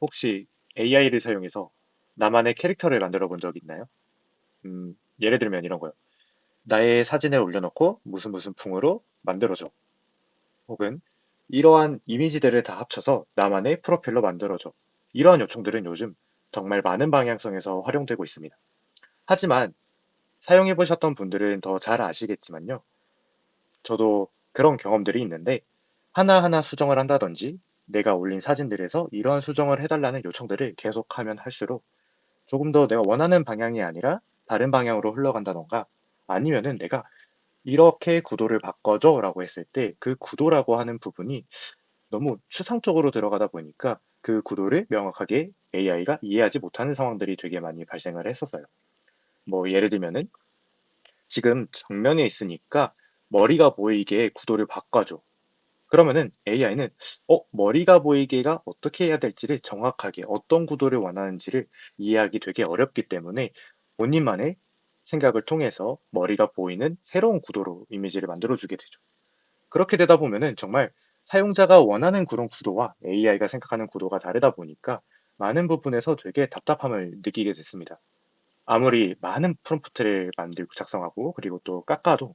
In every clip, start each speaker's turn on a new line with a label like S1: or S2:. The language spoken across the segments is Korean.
S1: 혹시 AI를 사용해서 나만의 캐릭터를 만들어 본 적 있나요? 음, 예를 들면 이런 거요. 나의 사진을 올려놓고 무슨 무슨 풍으로 만들어줘. 혹은 이러한 이미지들을 다 합쳐서 나만의 프로필로 만들어줘. 이러한 요청들은 요즘 정말 많은 방향성에서 활용되고 있습니다. 하지만 사용해 보셨던 분들은 더 잘 아시겠지만요. 저도 그런 경험들이 있는데 하나하나 수정을 한다든지 내가 올린 사진들에서 이러한 수정을 해달라는 요청들을 계속하면 할수록 조금 더 내가 원하는 방향이 아니라 다른 방향으로 흘러간다던가 아니면은 내가 이렇게 구도를 바꿔줘 라고 했을 때 그 구도라고 하는 부분이 너무 추상적으로 들어가다 보니까 그 구도를 명확하게 AI가 이해하지 못하는 상황들이 되게 많이 발생을 했었어요. 뭐 예를 들면은 지금 정면에 있으니까 머리가 보이게 구도를 바꿔줘. 그러면은 AI는 어, 머리가 보이게가 어떻게 해야 될지를 정확하게 어떤 구도를 원하는지를 이해하기 되게 어렵기 때문에 본인만의 생각을 통해서 머리가 보이는 새로운 구도로 이미지를 만들어주게 되죠. 그렇게 되다 보면은 정말 사용자가 원하는 그런 구도와 AI가 생각하는 구도가 다르다 보니까 많은 부분에서 되게 답답함을 느끼게 됐습니다. 아무리 많은 프롬프트를 만들고 작성하고 그리고 또 깎아도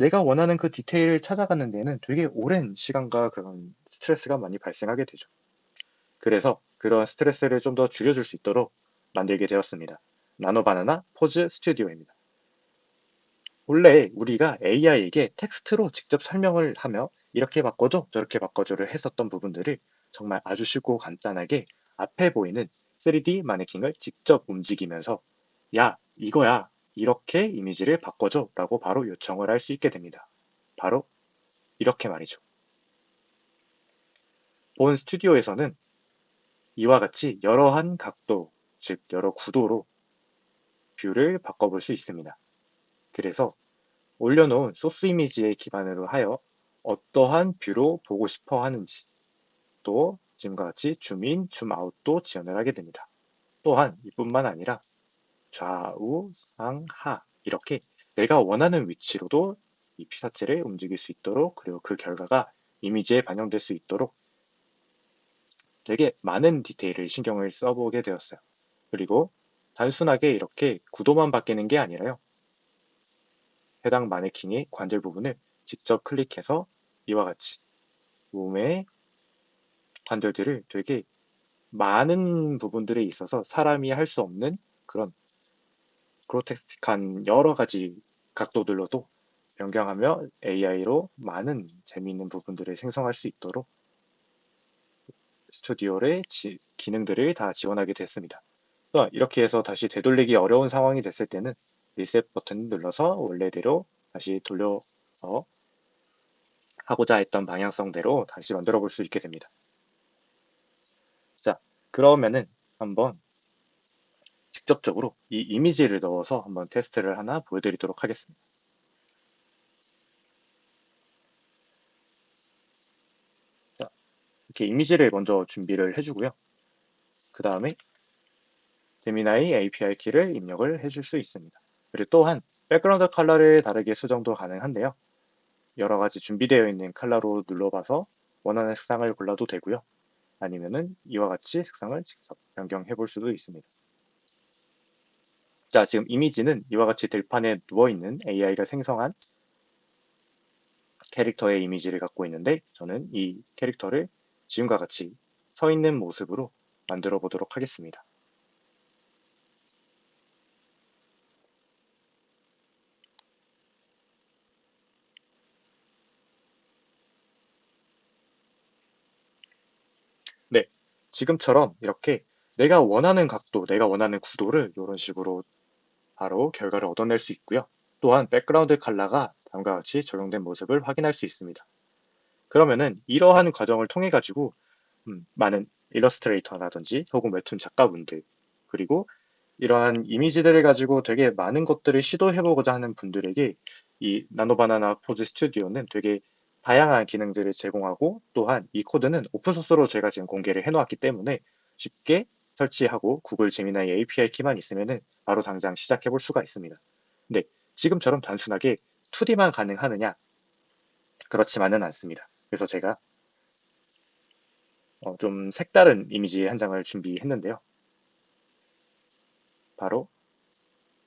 S1: 내가 원하는 그 디테일을 찾아가는 데는 되게 오랜 시간과 그런 스트레스가 많이 발생하게 되죠. 그래서 그런 스트레스를 좀 더 줄여줄 수 있도록 만들게 되었습니다. 나노바나나 포즈 스튜디오입니다. 원래 우리가 AI에게 텍스트로 직접 설명을 하며 이렇게 바꿔줘, 저렇게 바꿔줘를 했었던 부분들을 정말 아주 쉽고 간단하게 앞에 보이는 3D 마네킹을 직접 움직이면서 야, 이거야. 이렇게 이미지를 바꿔줘 라고 바로 요청을 할 수 있게 됩니다. 바로 이렇게 말이죠. 본 스튜디오에서는 이와 같이 여러한 각도, 즉 여러 구도로 뷰를 바꿔볼 수 있습니다. 그래서 올려놓은 소스 이미지에 기반으로 하여 어떠한 뷰로 보고 싶어 하는지 또 지금과 같이 줌인, 줌아웃도 지원을 하게 됩니다. 또한 이뿐만 아니라 좌우, 상, 하 이렇게 내가 원하는 위치로도 이 피사체를 움직일 수 있도록 그리고 그 결과가 이미지에 반영될 수 있도록 되게 많은 디테일을 신경을 써보게 되었어요. 그리고 단순하게 이렇게 구도만 바뀌는 게 아니라요. 해당 마네킹의 관절 부분을 직접 클릭해서 이와 같이 몸의 관절들을 되게 많은 부분들에 있어서 사람이 할 수 없는 그런 그로텍스틱한 여러 가지 각도들로도 변경하며 AI로 많은 재미있는 부분들을 생성할 수 있도록 스튜디오의 기능들을 다 지원하게 됐습니다. 이렇게 해서 다시 되돌리기 어려운 상황이 됐을 때는 리셋 버튼을 눌러서 원래대로 다시 돌려서 하고자 했던 방향성대로 다시 만들어 볼 수 있게 됩니다. 자, 그러면은 한번 직접적으로 이 이미지를 넣어서 한번 테스트를 하나 보여드리도록 하겠습니다. 자, 이렇게 이미지를 먼저 준비를 해주고요. 그 다음에 제미나이 API 키를 입력을 해줄 수 있습니다. 그리고 또한 백그라운드 컬러를 다르게 수정도 가능한데요. 여러 가지 준비되어 있는 컬러로 눌러봐서 원하는 색상을 골라도 되고요. 아니면은 이와 같이 색상을 직접 변경해 볼 수도 있습니다. 자, 지금 이미지는 이와 같이 들판에 누워있는 AI가 생성한 캐릭터의 이미지를 갖고 있는데 저는 이 캐릭터를 지금과 같이 서 있는 모습으로 만들어 보도록 하겠습니다. 지금처럼 이렇게 내가 원하는 각도, 내가 원하는 구도를 이런 식으로 바로 결과를 얻어낼 수 있고요. 또한 백그라운드 컬러가 다음과 같이 적용된 모습을 확인할 수 있습니다. 그러면은 이러한 과정을 통해 가지고 음, 많은 일러스트레이터라든지 혹은 웹툰 작가분들 그리고 이러한 이미지들을 가지고 되게 많은 것들을 시도해보고자 하는 분들에게 이 나노바나나 포즈 스튜디오는 되게 다양한 기능들을 제공하고 또한 이 코드는 오픈소스로 제가 지금 공개를 해놓았기 때문에 쉽게 설치하고 구글 제미나이 API 키만 있으면 바로 당장 시작해 볼 수가 있습니다. 근데 지금처럼 단순하게 2D만 가능하느냐? 그렇지만은 않습니다. 그래서 제가 어, 좀 색다른 이미지 한 장을 준비했는데요. 바로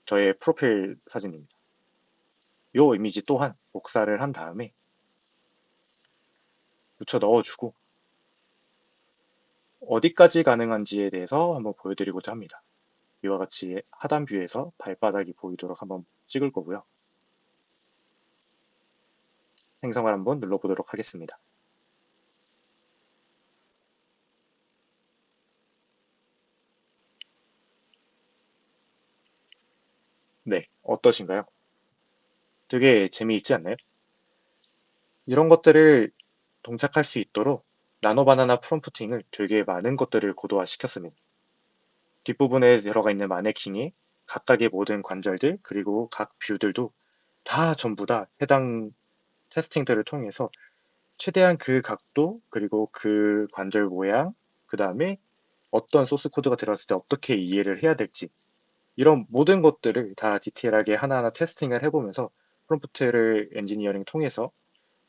S1: 저의 프로필 사진입니다. 이 이미지 또한 복사를 한 다음에 붙여 넣어주고 어디까지 가능한지에 대해서 한번 보여드리고자 합니다. 이와 같이 하단 뷰에서 발바닥이 보이도록 한번 찍을 거고요. 생성을 한번 눌러보도록 하겠습니다. 네, 어떠신가요? 되게 재미있지 않나요? 이런 것들을 동작할 수 있도록 나노바나나 프롬프팅을 되게 많은 것들을 고도화 시켰습니다. 뒷부분에 들어가 있는 마네킹이 각각의 모든 관절들 그리고 각 뷰들도 다 전부 다 해당 테스팅들을 통해서 최대한 그 각도 그리고 그 관절 모양 그 다음에 어떤 소스 코드가 들어갔을 때 어떻게 이해를 해야 될지 이런 모든 것들을 다 디테일하게 하나하나 테스팅을 해보면서 프롬프트를 엔지니어링 통해서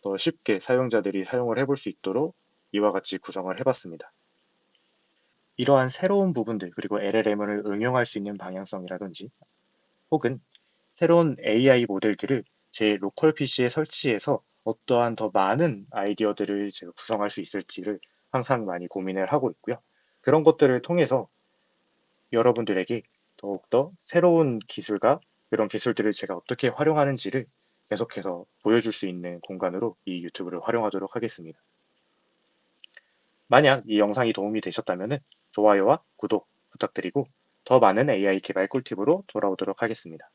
S1: 더 쉽게 사용자들이 사용을 해볼 수 있도록 이와 같이 구성을 해봤습니다. 이러한 새로운 부분들 그리고 LLM을 응용할 수 있는 방향성이라든지 혹은 새로운 AI 모델들을 제 로컬 PC에 설치해서 어떠한 더 많은 아이디어들을 제가 구성할 수 있을지를 항상 많이 고민을 하고 있고요. 그런 것들을 통해서 여러분들에게 더욱더 새로운 기술과 그런 기술들을 제가 어떻게 활용하는지를 계속해서 보여줄 수 있는 공간으로 이 유튜브를 활용하도록 하겠습니다. 만약 이 영상이 도움이 되셨다면 좋아요와 구독 부탁드리고 더 많은 AI 개발 꿀팁으로 돌아오도록 하겠습니다.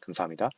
S1: 감사합니다.